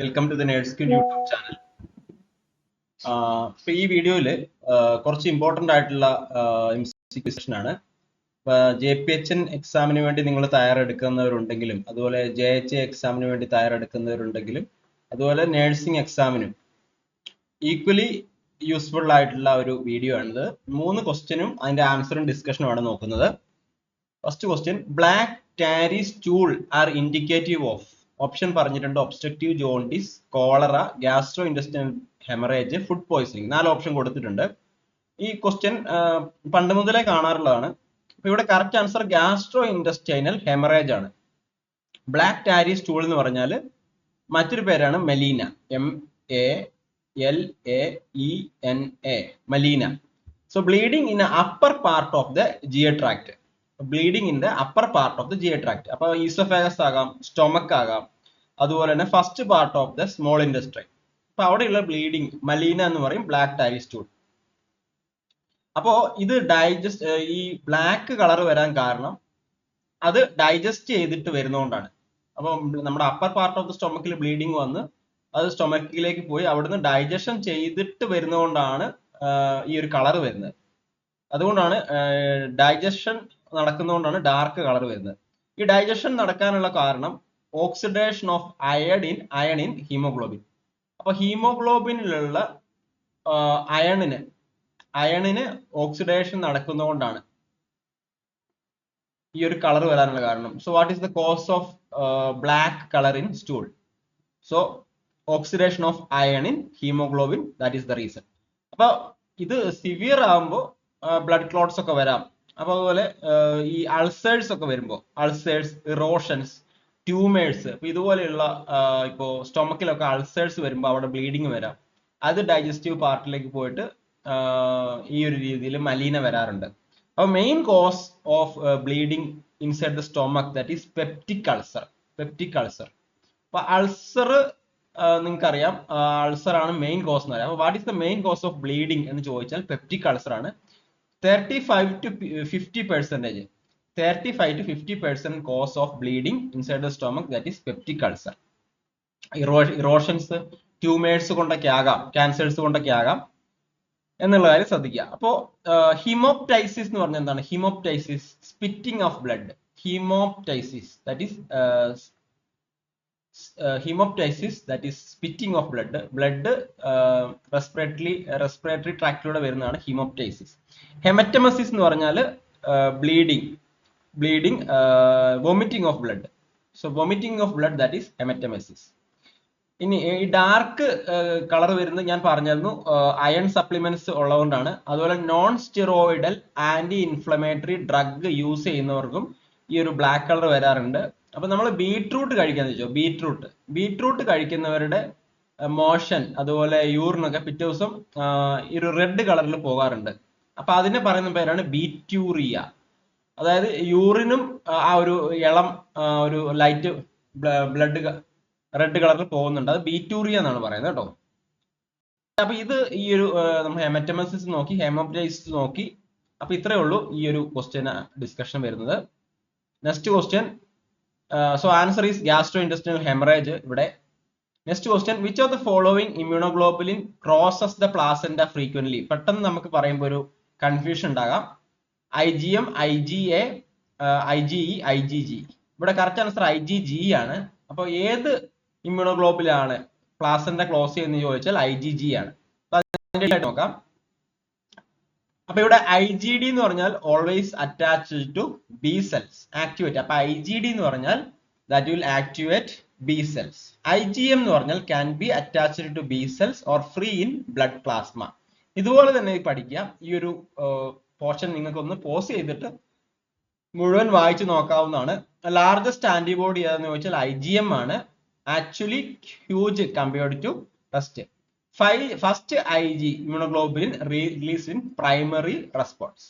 Welcome to the nurse nurse queen YouTube channel ഇപ്പൊ ഈ വീഡിയോയിൽ കുറച്ച് ഇമ്പോർട്ടന്റ് ആയിട്ടുള്ള സെഷൻ ആണ്. ജെ പി എച്ച് എൻ എക്സാമിന് വേണ്ടി നിങ്ങൾ തയ്യാറെടുക്കുന്നവരുണ്ടെങ്കിലും അതുപോലെ ജെ എച്ച് എ എക്സാമിന് വേണ്ടി തയ്യാറെടുക്കുന്നവരുണ്ടെങ്കിലും അതുപോലെ നേഴ്സിംഗ് എക്സാമിനും ഈക്വലി യൂസ്ഫുൾ ആയിട്ടുള്ള ഒരു വീഡിയോ ആണിത്. മൂന്ന് ക്വസ്റ്റ്യനും അതിന്റെ ആൻസറും ഡിസ്കഷനും ആണ് നോക്കുന്നത്. First question black tarry stool are indicative of option പറഞ്ഞിട്ടുണ്ട് obstructive jaundice cholera gastrointestinal haemorrhage food poisoning നാല് ഓപ്ഷൻ കൊടുത്തിട്ടുണ്ട്. ഈ ക്വസ്റ്റ്യൻ പണ്ട് മുതലേ കാണാറുള്ളതാണ്. അപ്പൊ ഇവിടെ correct answer gastro intestinal haemorrhage ആണ്. ബ്ലാക്ക് ടാരി സ്റ്റൂൾ എന്ന് പറഞ്ഞാൽ മറ്റൊരു പേരാണ് melaena M A L A E N A melaena so bleeding in upper part of the G I tract bleeding in the upper part of the G I tract അപ്പൊ oesophagus ആകാം stomach ആകാം അതുപോലെ തന്നെ first part of the small intestine. അപ്പൊ അവിടെയുള്ള bleeding മലീന എന്ന് പറയും black tarry stool അപ്പോ ഇത് ഡൈജസ്റ്റ് ഈ ബ്ലാക്ക് കളർ വരാൻ കാരണം അത് ഡൈജസ്റ്റ് ചെയ്തിട്ട് വരുന്നതുകൊണ്ടാണ് അപ്പൊ നമ്മുടെ അപ്പർ പാർട്ട് ഓഫ് ദ സ്റ്റൊമക്കിൽ ബ്ലീഡിങ് വന്ന് അത് സ്റ്റൊമക്കിലേക്ക് പോയി അവിടുന്ന് ഡൈജഷൻ ചെയ്തിട്ട് വരുന്നതുകൊണ്ടാണ് ഈ ഒരു കളർ വരുന്നത്. അതുകൊണ്ടാണ് ഡൈജഷൻ നടക്കുന്നതുകൊണ്ടാണ് ഡാർക്ക് കളർ വരുന്നത്. ഈ ഡൈജഷൻ നടക്കാനുള്ള കാരണം oxidation of iodine iron in haemoglobin അപ്പൊ ഹീമോഗ്ലോബിനിലുള്ള അയണിന് അയണിന് ഓക്സിഡേഷൻ നടക്കുന്നതുകൊണ്ടാണ് ഈ ഒരു കളർ വരാനുള്ള കാരണം. So what is the cause of black colour in stool so oxidation of iron in haemoglobin that is the reason അപ്പൊ ഇത് സിവിയർ ആകുമ്പോൾ ബ്ലഡ് ക്ലോട്ട്സ് ഒക്കെ വരാം. അപ്പൊ അതുപോലെ ഈ അൾസേഴ്സ് ഒക്കെ വരുമ്പോൾ അൾസേഴ്സ് ഇറോഷൻസ് ട്യൂമേഴ്സ് ഇപ്പൊ ഇതുപോലെയുള്ള ഇപ്പോൾ സ്റ്റൊമക്കിലൊക്കെ അൾസേഴ്സ് വരുമ്പോൾ അവിടെ ബ്ലീഡിങ് വരാം. അത് ഡൈജസ്റ്റീവ് പാർട്ടിലേക്ക് പോയിട്ട് ഈ ഒരു രീതിയിൽ മലീന വരാറുണ്ട്. അപ്പൊ main cause of bleeding inside the stomach that is peptic ulcer peptic ulcer അപ്പൊ അൾസർ നിങ്ങൾക്കറിയാം അൾസർ ആണ് മെയിൻ കോസ് എന്ന് പറയാം. അപ്പൊ what is the main cause of bleeding എന്ന് ചോദിച്ചാൽ പെപ്റ്റിക് അൾസർ ആണ്. Thirty five to fifty percentage thirty five to fifty percent cause of bleeding inside the stomach that is peptic ulcer erosions tumours കൊണ്ടൊക്കെ ആകാം cancers കൊണ്ടൊക്കെ ആകാം എന്നുള്ള കാര്യം ശ്രദ്ധിക്കുക. അപ്പോ ഹിമോപ്റ്റൈസിസ് എന്ന് പറഞ്ഞാൽ എന്താണ്? Haemoptysis spitting of blood haemoptysis that is haemoptysis that is spitting of blood blood respiratory respiratory ട്രാക്റ്റിലൂടെ വരുന്നതാണ് ഹിമോപ്റ്റൈസിസ് ഹെമറ്റമസിസ് എന്ന് പറഞ്ഞാൽ bleeding bleeding vomiting of blood so vomiting of blood that is haematemesis ഇനി ഈ ഡാർക്ക് കളർ വരുന്നത് ഞാൻ പറഞ്ഞിരുന്നു iron supplements ഉള്ളതുകൊണ്ടാണ്. അതുപോലെ non steroidal anti inflammatory drug use ചെയ്യുന്നവർക്കും ഈ ഒരു ബ്ലാക്ക് കളർ വരാറുണ്ട്. അപ്പൊ നമ്മൾ ബീട്രൂട്ട് കഴിക്കാന്ന് വെച്ചോ ബീട്രൂട്ട്. ബീട്രൂട്ട് കഴിക്കുന്നവരുടെ മോഷൻ അതുപോലെ യൂറിനൊക്കെ പിറ്റേ ദിവസം ഈ ഒരു റെഡ് കളറിൽ പോകാറുണ്ട്. അപ്പൊ അതിനെ പറയുന്ന പേരാണ് ബീറ്റ്യൂറിയ അതായത് യൂറിനും ആ ഒരു ഇളം ഒരു ലൈറ്റ് ബ്ലഡ് റെഡ് കളറിൽ പോകുന്നുണ്ട്. അത് ബീറ്റൂറിയ എന്നാണ് പറയുന്നത് കേട്ടോ. അപ്പൊ ഇത് ഈ ഒരു നമ്മൾ ഹെമറ്റമസിസ് നോക്കി ഹെമോപ്റ്റൈസിസ് നോക്കി. അപ്പൊ ഇത്രയേ ഉള്ളൂ ഈ ഒരു ക്വസ്റ്റ്യൻ ഡിസ്കഷൻ വരുന്നത്. Next question so answer is gastro intestinal haemorrhage ഇവിടെ. Next question which of the following immunoglobulin crosses the placenta frequently പെട്ടെന്ന് നമുക്ക് പറയുമ്പോൾ ഒരു കൺഫ്യൂഷൻ ഉണ്ടാകാം. I G M I G A I G E I G G ഇവിടെ correct answer I G G ആണ്. അപ്പോൾ ഏത് ഇമ്യൂണോഗ്ലോബിലാണ് പ്ലാസന്റ ക്ലോസ് ചെയ്യുന്നത് ചോദിച്ചാൽ ഐ ജി ജി ആണ്. നോക്കാം. അപ്പൊ ഇവിടെ ഐ ജി ഡി എന്ന് പറഞ്ഞാൽ always attach to B cells activate അപ്പൊ ഐ ജി ഡി എന്ന് പറഞ്ഞാൽ that will activate B cells I G M എന്ന് പറഞ്ഞാൽ can be attached to B cells or free in blood plasma ഇതുപോലെ തന്നെ പഠിക്കുക. ഈ ഒരു പോർഷൻ നിങ്ങൾക്കൊന്ന് പോസ് ചെയ്തിട്ട് മുഴുവൻ വായിച്ചു നോക്കാവുന്നതാണ്. ലാർജസ്റ്റ് ആന്റിബോഡി ഏതെന്ന് ചോദിച്ചാൽ ഐ ജി എം ആണ്. Actually huge compared to test first I G immunoglobulin release in primary response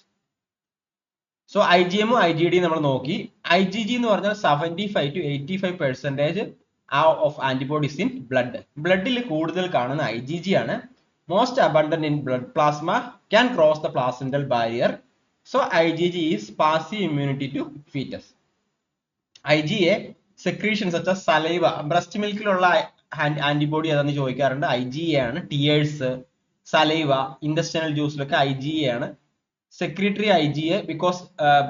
so I G എമ്മും ഐ ജി ഡി നമ്മൾ നോക്കി. ഐ ജി ജി എന്ന് പറഞ്ഞാൽ seventy five to eighty five percentage of antibodies in blood ബ്ലഡിൽ കൂടുതൽ കാണുന്ന I G G ആണ്. Most abundant in blood plasma can cross the placental barrier so I G G is passive immunity to foetus I G A secretion such saliva breast മിൽക്കിലുള്ള antibody ഏതാന്ന് ചോദിക്കാറുണ്ട്. I G A ആണ്. Tears saliva intestinal ജ്യൂസിലൊക്കെ I G A ആണ്. Secretory I G A because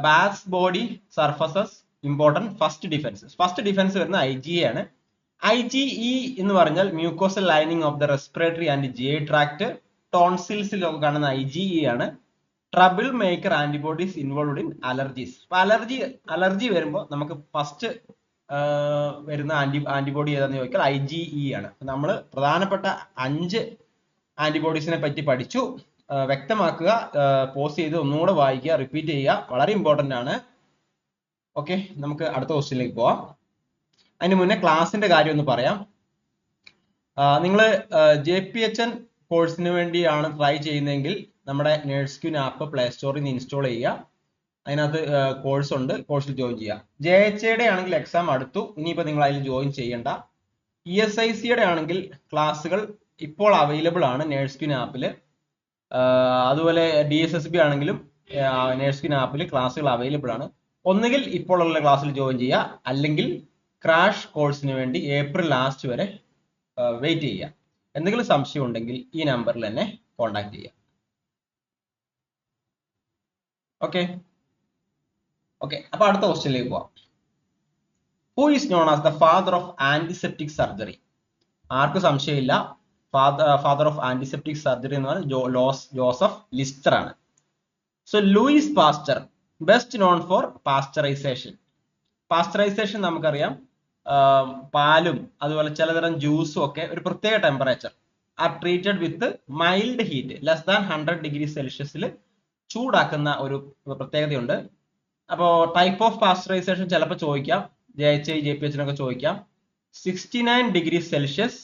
bathes body surfaces important first defence first defence വരുന്ന I G A ആണ്. I G E എന്ന് പറഞ്ഞാൽ mucosal lining of the respiratory and G tract ടോൺസിൽസിലൊക്കെ കാണുന്ന I G E ആണ്. Trouble maker antibodies involved in allergies അപ്പൊ allergy allergy വരുമ്പോൾ നമുക്ക് first വരുന്ന ആന്റി ആന്റിബോഡി ഏതാന്ന് ചോദിച്ചാൽ ഐ ജി ഇ ആണ്. നമ്മൾ പ്രധാനപ്പെട്ട അഞ്ച് ആന്റിബോഡീസിനെ പറ്റി പഠിച്ചു. വ്യക്തമാക്കുക പോസ് ചെയ്ത് ഒന്നുകൂടെ വായിക്കുക റിപ്പീറ്റ് ചെയ്യുക. വളരെ ഇമ്പോർട്ടന്റ് ആണ്. ഓക്കെ നമുക്ക് അടുത്ത ക്വസ്റ്റ്യനിലേക്ക് പോവാം. അതിന് മുന്നേ ക്ലാസിന്റെ കാര്യം ഒന്ന് പറയാം. നിങ്ങൾ ജെ പി എച്ച് എൻ കോഴ്സിന് വേണ്ടിയാണ് ട്രൈ ചെയ്യുന്നതെങ്കിൽ നമ്മുടെ നേഴ്സ് ക്യൂൻ ആപ്പ് പ്ലേ സ്റ്റോറിൽ നിന്ന് ഇൻസ്റ്റാൾ ചെയ്യുക. അതിനകത്ത് കോഴ്സ് ഉണ്ട്. കോഴ്സിൽ ജോയിൻ ചെയ്യുക ജെ എച്ച് എയുടെ ആണെങ്കിൽ എക്സാം അടുത്തു. ഇനിയിപ്പോൾ നിങ്ങൾ അതിൽ ജോയിൻ ചെയ്യേണ്ട. ഇ എസ് ഐ സിയുടെ ആണെങ്കിൽ ക്ലാസ്സുകൾ ഇപ്പോൾ അവൈലബിൾ ആണ് നേഴ്സ് ക്വിൻ ആപ്പിൽ അതുപോലെ ഡി എസ് എസ് ബി ആണെങ്കിലും നേഴ്സ് ക്വിൻ ആപ്പിൽ ക്ലാസ്സുകൾ അവൈലബിൾ ആണ്. ഒന്നുകിൽ ഇപ്പോഴുള്ള ക്ലാസ്സിൽ ജോയിൻ ചെയ്യുക അല്ലെങ്കിൽ ക്രാഷ് കോഴ്സിന് വേണ്ടി ഏപ്രിൽ ലാസ്റ്റ് വരെ വെയിറ്റ് ചെയ്യുക എന്തെങ്കിലും സംശയം ഉണ്ടെങ്കിൽ ഈ നമ്പറിൽ തന്നെ കോൺടാക്ട് ചെയ്യുക ഓക്കെ ഓക്കെ അപ്പൊ അടുത്ത ക്വസ്റ്റ്യനിലേക്ക് പോവാം. Who is known as the father of antiseptic surgery ആർക്കും സംശയമില്ല. ഫാദർ ഓഫ് ആന്റിസെപ്റ്റിക് സർജറി എന്ന് പറഞ്ഞാൽ ജോസ് ജോസഫ് ലിസ്റ്റർ ആണ്. So Louis Pasteur best known for pasteurisation pasteurisation നമുക്കറിയാം. പാലും അതുപോലെ ചിലതരം ജ്യൂസും ഒക്കെ ഒരു പ്രത്യേക temperature are treated with mild heat less than hundred degree സെൽഷ്യസിൽ ചൂടാക്കുന്ന ഒരു പ്രത്യേകതയുണ്ട്. അപ്പോൾ ടൈപ്പ് ഓഫ് പാസ്റ്ററൈസേഷൻ ചിലപ്പോൾ ചോദിക്കാം. J H I J P എച്ചിനൊക്കെ ചോദിക്കാം. Sixty nine degree Celsius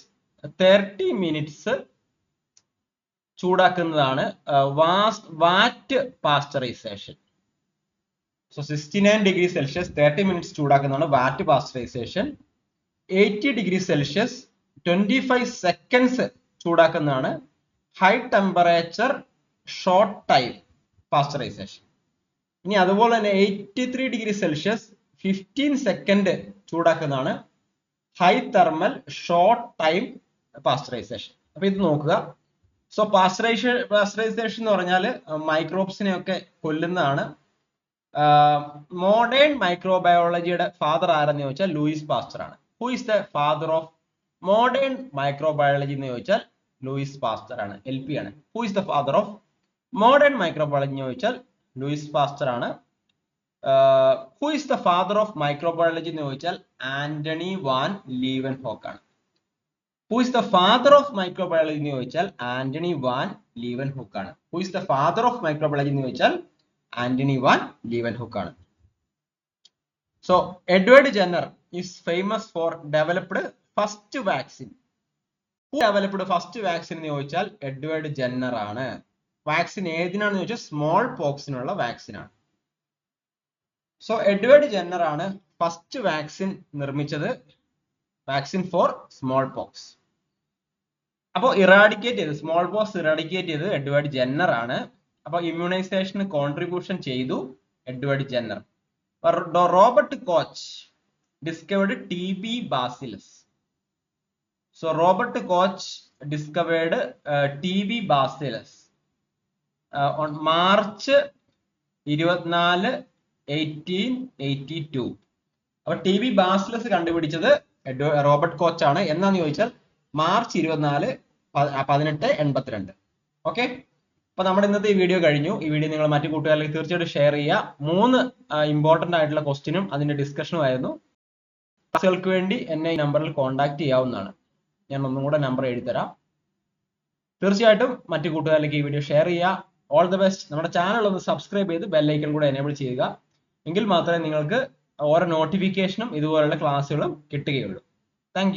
thirty minutes ചൂടാക്കുന്നതാണ് vat pasteurisation so sixty nine degree Celsius thirty minutes ചൂടാക്കുന്നതാണ് vat pasteurisation eighty degree Celsius twenty five seconds ചൂടാക്കുന്നതാണ് high temperature short time pasteurisation ഇനി അതുപോലെ തന്നെ eighty three degree Celsius fifteen second ചൂടാക്കുന്നതാണ് high thermal short time pasteurisation അപ്പൊ ഇത് നോക്കുക. So pasteurisation pasteurisation എന്ന് പറഞ്ഞാൽ മൈക്രോബ്സിനെ ഒക്കെ കൊല്ലുന്നതാണ്. Modern മൈക്രോബയോളജിയുടെ father ആരെന്ന് ചോദിച്ചാൽ ലൂയിസ് പാസ്റ്റർ ആണ്. Who is the father of modern microbiology എന്ന് ചോദിച്ചാൽ ലൂയിസ് പാസ്റ്റർ ആണ് എൽ പി ആണ്. Who is the father of modern microbiology എന്ന് ചോദിച്ചാൽ ലൂയിസ് പാസ്റ്റർ ആണ് who is the father of microbiology എന്ന് ചോദിച്ചാൽ ആന്റണി വാൻ ലീവൻ ഹോക്ക് ആണ് who is the father of microbiology എന്ന് ചോദിച്ചാൽ ആന്റണി വാൻ ലീവൻ ഹുക്ക് ആണ് who is the father of microbiology എന്ന് ചോദിച്ചാൽ ആന്റണി വാൻ ലീവൻ ഹുക്ക് ആണ് so Edward Jenner is famous for developed first vaccine who developed first vaccine എന്ന് ചോദിച്ചാൽ Edward Jenner ആണ് vaccine ഏതിനാണെന്ന് ചോദിച്ചാൽ സ്മോൾ പോക്സിനുള്ള വാക്സിൻ ആണ്. സോ എഡ്വേർഡ് ജെന്നർ ആണ് ഫസ്റ്റ് വാക്സിൻ നിർമ്മിച്ചത്. വാക്സിൻ ഫോർ സ്മോൾ പോക്സ് അപ്പോൾ ഇറാഡിക്കേറ്റ് ചെയ്ത് സ്മോൾ പോക്സ് ഇറാഡിക്കേറ്റ് ചെയ്ത് എഡ്വേർഡ് ജെന്നർ ആണ്. അപ്പൊ ഇമ്മ്യൂണൈസേഷന് കോൺട്രിബ്യൂഷൻ ചെയ്തു Edward Jenner Robert Koch discovered T B bacillus so Robert Koch discovered T B bacillus on March ഇരുപത്തിനാല് എയ്റ്റീൻ എയ്റ്റി ടു അപ്പൊ T V bacillus കണ്ടുപിടിച്ചത് റോബർട്ട് കോച്ച് ആണ് എന്നാന്ന് ചോദിച്ചാൽ മാർച്ച് ഇരുപത്തിനാല് പതിനെട്ട് എൺപത്തിരണ്ട്. ഓക്കെ അപ്പൊ നമ്മുടെ ഇന്നത്തെ ഈ വീഡിയോ കഴിഞ്ഞു. ഈ വീഡിയോ നിങ്ങൾ മറ്റു കൂട്ടുകാരിലേക്ക് തീർച്ചയായിട്ടും ഷെയർ ചെയ്യുക. മൂന്ന് ഇമ്പോർട്ടന്റ് ആയിട്ടുള്ള ക്വസ്റ്റിനും അതിന്റെ ഡിസ്കഷനും ആയിരുന്നു. ക്ലാസ്സുകൾക്ക് വേണ്ടി എന്നെ ഈ നമ്പറിൽ കോൺടാക്ട് ചെയ്യാവുന്നതാണ്. ഞാൻ ഒന്നും കൂടെ നമ്പർ എഴുതി തരാം തീർച്ചയായിട്ടും മറ്റു കൂട്ടുകാരിലേക്ക് ഈ വീഡിയോ ഷെയർ ചെയ്യുക. ഓൾ ദി ബെസ്റ്റ് നമ്മുടെ ചാനൽ ഒന്ന് സബ്സ്ക്രൈബ് ചെയ്ത് ബെല്ലൈക്കൺ കൂടെ എനേബിൾ ചെയ്യുക. എങ്കിൽ മാത്രമേ നിങ്ങൾക്ക് ഓരോ നോട്ടിഫിക്കേഷനും ഇതുപോലുള്ള ക്ലാസ്സുകളും കിട്ടുകയുള്ളൂ. താങ്ക്